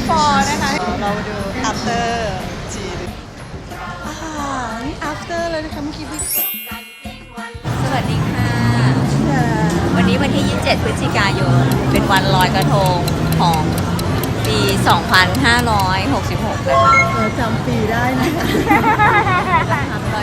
before นะคะ เราดู after จีนอ่านี่ after เลยนะคะเมื่อกี้ before สวัสดีค่ะ วันนี้วันที่ 27 พฤศจิกายน เป็นวันลอยกระทงของปี 2566 นะคะเจำปีได้นะคะ ทำล